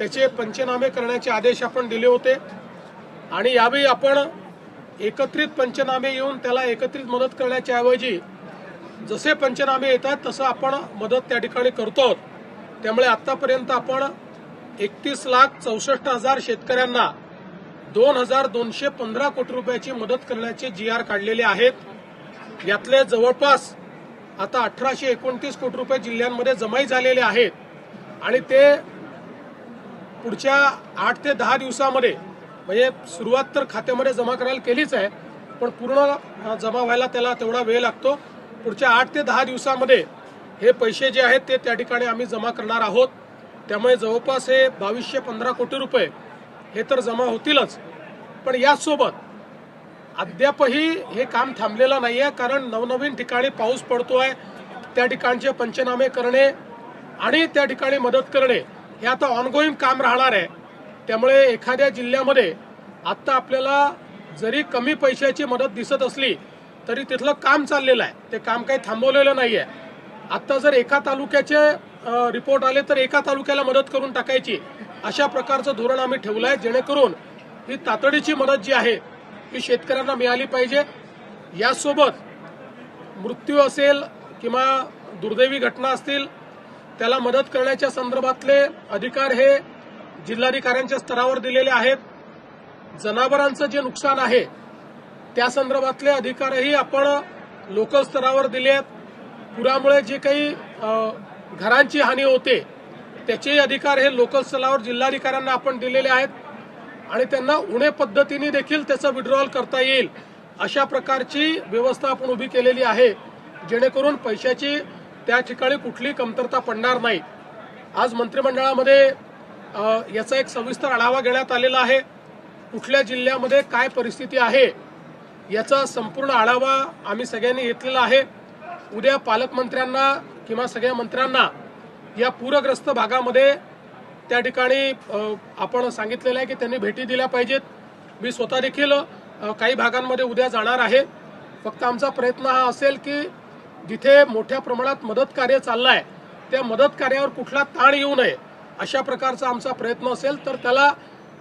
त्याचे पंचनामे करण्याचे आदेश आपण दिले होते. आणि यावेळी आपण एकत्रित पंचनामे येऊन त्याला एकत्रित मदत करण्याच्या ऐवजी जसे पंचनामे येतात तसं आपण मदत त्या ठिकाणी करतो. त्यामुळे आतापर्यंत आपण एकतीस लाख चौसष्ट हजार शेतकऱ्यांना दोन हजार दोनशे पंधरा कोटी रुपयाची मदत करण्याचे जी आर काढलेले आहेत. यातले जवळपास आता अठराशे एकोणतीस कोटी रुपये जिल्ह्यांमध्ये जमाई झालेले आहेत. आणि ते पुढच्या आठ ते दहा दिवसामध्ये म्हणजे सुरुवात तर खात्यामध्ये जमा करायला केलीच आहे पण पूर्ण जमा व्हायला त्याला तेवढा वेळ लागतो. पुढच्या आठ ते दहा दिवसामध्ये हे पैसे जे आहेत ते त्या ठिकाणी आम्ही जमा करणार आहोत. त्यामुळे जवळपास हे बावीसशे पंधरा कोटी रुपये हे तर जमा होतीलच. पण याचसोबत अद्यापही हे काम थांबलेलं नाही आहे कारण नवनवीन ठिकाणी पाऊस पडतो आहे त्या ठिकाणचे पंचनामे करणे आणि त्या ठिकाणी मदत करणे हे आता ऑनगोईंग काम राहणार आहे. त्यामुळे एखाद्या जिल्ह्यामध्ये आत्ता आपल्याला जरी कमी पैशाची मदत दिसत असली तरी तिथलं काम चाललेलं आहे. ते काम काही थांबवलेलं नाही आहे आत्ता जर एका तालुक्याचे रिपोर्ट आले तर एका तालुक्याला मदत करून टाकायची अशा प्रकारचं धोरण आम्ही ठेवलं आहे जेणेकरून ही तातडीची मदत जी आहे ती शेतकऱ्यांना मिळाली पाहिजे. यासोबत मृत्यू असेल किंवा दुर्दैवी घटना असतील त्याला मदत करण्याच्या संदर्भातले अधिकार हे जिल्हाधिकाऱ्यांच्या स्तरावर दिलेले आहेत. जनावरांचं जे नुकसान आहे त्या संदर्भातले अधिकारही आपण लोकल स्तरावर दिले आहेत. पुरामुळे जे काही घरांची हानी होते त्याचेही अधिकार हे लोकल स्तरावर जिल्हाधिकाऱ्यांना आपण दिलेले आहेत. आणि त्यांना उणे पद्धतीने देखील त्याचं विड्रॉल करता येईल अशा प्रकारची व्यवस्था आपण उभी केलेली आहे. जेणेकरून पैशाची त्या ठिकाणी कुठली कमतरता पडणार नाही. आज मंत्रिमंडळामध्ये याचा एक सविस्तर आढावा घेण्यात आलेला आहे. कुठल्या जिल्ह्यामध्ये काय परिस्थिती आहे याचा संपूर्ण आढावा आम्ही सगळ्यांनी घेतलेला आहे. उद्या पालकमंत्र्यांना किंवा सगळ्या मंत्र्यांना या पूरग्रस्त भागामध्ये त्या ठिकाणी आपण सांगितलेलं आहे की त्यांनी भेटी दिल्या पाहिजेत. मी स्वतः देखील काही भागांमध्ये उद्या जाणार आहे. फक्त आमचा प्रयत्न हा असेल की जिथे मोठ्या प्रमाणात मदत कार्य चाललं आहे त्या मदत कार्यावर कुठला ताण येऊ नये अशा प्रकारचा आमचा प्रयत्न असेल तर त्याला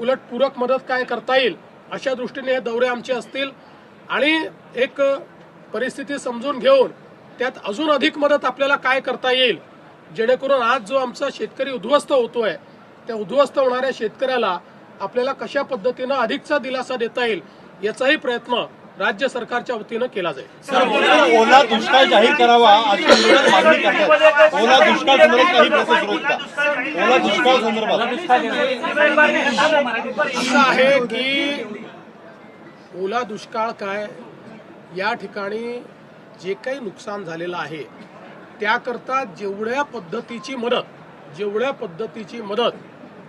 उलट पूरक मदत काय करता येईल अशा दृष्टीने हे दौरे आमचे असतील. आणि एक परिस्थिती समजून घेऊन त्यात अजून अधिक मदत आपल्याला काय करता येईल जेणेकरून आज जो आमचा शेतकरी उद्ध्वस्त होतोय त्या उद्ध्वस्त होणाऱ्या शेतकऱ्याला आपल्याला कशा पद्धतीनं अधिकचा दिलासा देता येईल याचाही प्रयत्न राज्य सरकारच्या वतीनं केला जाईल. सर ओला दुष्काळ जाहीर करावा मागणी करतात. ओला दुष्काळ ओला दुष्काळ संदर्भात. असं आहे की ओला दुष्काळ काय या ठिकाणी जे काही नुकसान झालेलं आहे त्याकरता जेवढ्या पद्धतीची मदत जेवढ्या पद्धतीची मदत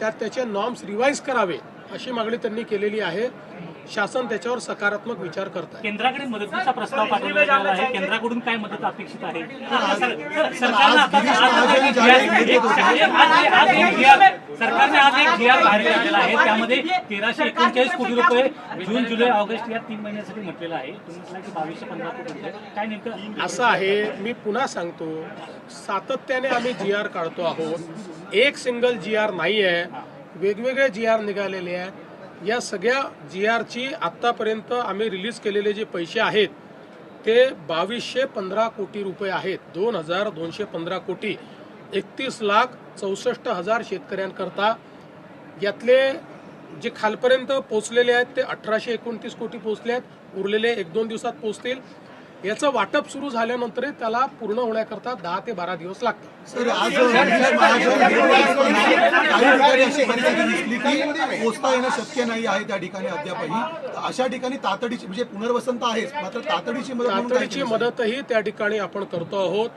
त्यात त्याचे नॉर्म्स रिवाईज करावे अशी मागणी त्यांनी केलेली आहे. शासन त्याच्यावर सकारात्मक विचार करत आहे. केंद्राकडे मदतीचा प्रस्ताव पाठवला गेला आहे. केंद्राकडून काय मदत अपेक्षित आहे? सर- सर- सरकारनं आज एक- जी आर बाहेर काढलेला आहे. त्यामध्ये तेराशे एकोणचाळीस कोटी रुपये जून जुलै ऑगस्ट या तीन महिन्यासाठी म्हटलेलं आहे. तुम्ही बावीसशे पंधरा कोटी काय नेमकं? असं आहे. मी पुन्हा सांगतो. सातत्याने आम्ही जी आर काढतो आहोत. एक सिंगल जी आर नाही आहे. वेगवेगळे जी आर निघालेले आहेत. या सगळ्या जी आरची आत्तापर्यंत आम्ही रिलीज केलेले जे पैसे आहेत ते बावीसशे पंधरा कोटी रुपये आहेत. दोन हजार दोनशे पंधरा कोटी. एकतीस लाख चौसष्ट हजार शेतकऱ्यांकरता. यातले जे खालपर्यंत पोचलेले आहेत ते अठराशे एकोणतीस कोटी पोचले आहेत. उरलेले एक दोन दिवसात पोचतील याचं वाटप सुरू झाल्यानंतरही त्याला पूर्ण होण्याकरता दहा ते बारा दिवस लागतात. पोचता येणं शक्य नाही आहे त्या ठिकाणी अद्यापही. अशा ठिकाणी तातडीची म्हणजे पुनर्वसन तर आहेच मात्र तातडीची तातडीची? मदतही त्या ठिकाणी आपण करतो आहोत.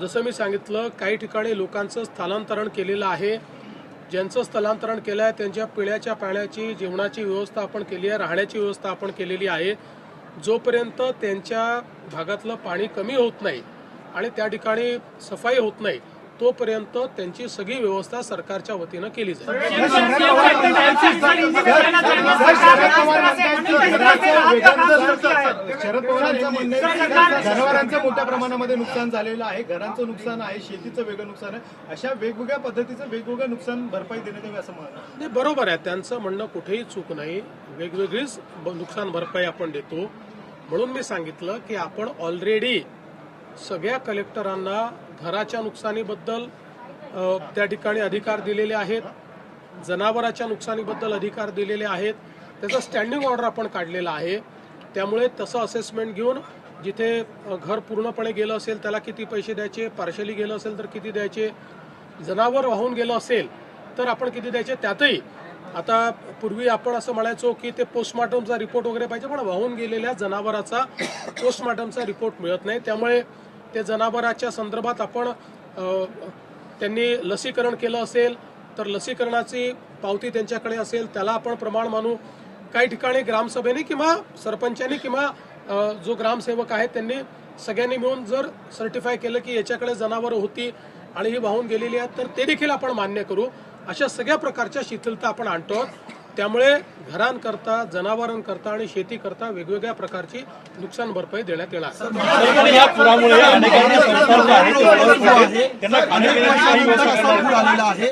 जसं मी सांगितलं काही ठिकाणी लोकांचं स्थलांतरण केलेलं आहे. ज्यांचं स्थलांतरण केलं आहे त्यांच्या पिण्याच्या पाण्याची जेवणाची व्यवस्था आपण केली आहे राहण्याची व्यवस्था आपण केलेली आहे. जोपर्यंत त्यांच्या भागातलं पाणी कमी होत नाही आणि त्या ठिकाणी सफाई होत नाही तोपर्यंत त्यांची सगळी व्यवस्था सरकारच्या वतीनं केली जाईल शरद पवारांचं जनावरांचं मोठ्या प्रमाणामध्ये नुकसान झालेलं आहे घरांचं नुकसान आहे शेतीचं वेगळं नुकसान आहे अशा वेगवेगळ्या पद्धतीचं वेगवेगळं नुकसान भरपाई देण्यात यावी असं म्हणणं नाही बरोबर आहे त्यांचं म्हणणं कुठेही चूक नाही वेगवेगळीच ब- नुकसान भरपाई आपण देतो म्हणून मी सांगितलं की आपण ऑलरेडी सगळ्या कलेक्टरांना घराच्या नुकसानीबद्दल त्या ठिकाणी अधिकार दिलेले आहेत. जनावराच्या नुकसानीबद्दल अधिकार दिलेले आहेत. त्याचा स्टँडिंग ऑर्डर आपण काढलेला आहे. त्यामुळे तसं असेसमेंट घेऊन जिथे घर पूर्णपणे गेलं असेल त्याला किती पैसे द्यायचे पार्शली गेलं असेल तर किती द्यायचे जनावर वाहून गेलं असेल तर आपण किती द्यायचे त्यातही. आता पूर्वी आपण असं म्हणायचो की ते पोस्टमार्टमचा रिपोर्ट वगैरे पाहिजे पण वाहून गेलेल्या जनावराचा पोस्टमार्टमचा रिपोर्ट मिळत नाही. त्यामुळे ते जनावराच्या संदर्भात आपण त्यांनी लसीकरण केलं असेल तर लसीकरणाची पावती त्यांच्याकडे असेल त्याला आपण प्रमाण मानू. काही ठिकाणी ग्रामसभेने किंवा सरपंचांनी किंवा जो ग्रामसेवक आहे त्यांनी सगळ्यांनी मिळून जर सर्टिफाय केलं की याच्याकडे जनावरं होती आणि ही वाहून गेलेली आहेत तर ते देखील आपण मान्य करू. अशा सगळ्या प्रकारच्या शिथिलता आपण आणतो. त्यामुळे घरांकरता जनावरांकरता आणि शेती करता वेगवेगळ्या प्रकारची नुकसान भरपाई देण्यात येणार. आहे.